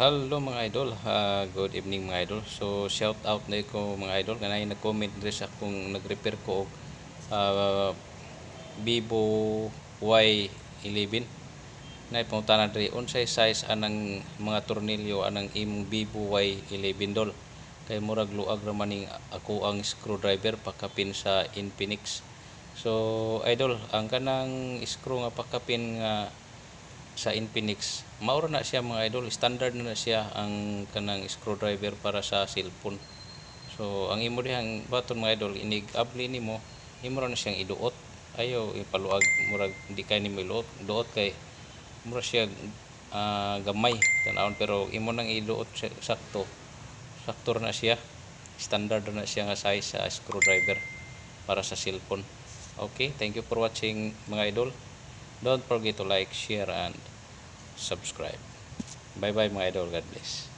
Hello mga idol, Ah, good evening mga idol. So shout out na ko mga idol kanay nag-comment diri sa kung nag-repair ko og ah, Vivo Y11. Na ipunta na diri unsay size anang mga tornilyo anang imong Vivo Y11 dol. Kay murag luag ra maning ako ang screwdriver pakapin sa Infinix. So idol, ang kanang screw nga pakapin nga sa Infinix. Maura na siya mga idol, standard na, siya ang kanang screwdriver para sa cellphone. So ang imo dihang baton mga idol, inig abli nimo, imo na siyang iduot. Ayo ipaluag murag di kay nimo iluot, duot kay mura siya ah, gamay tanawon pero imo nang siya, sakto. Sakto na siya. Standard na siya nga size sa screwdriver para sa cellphone. Okay, thank you for watching mga idol. Don't forget to like, share, and subscribe. Bye bye mga idol. God bless.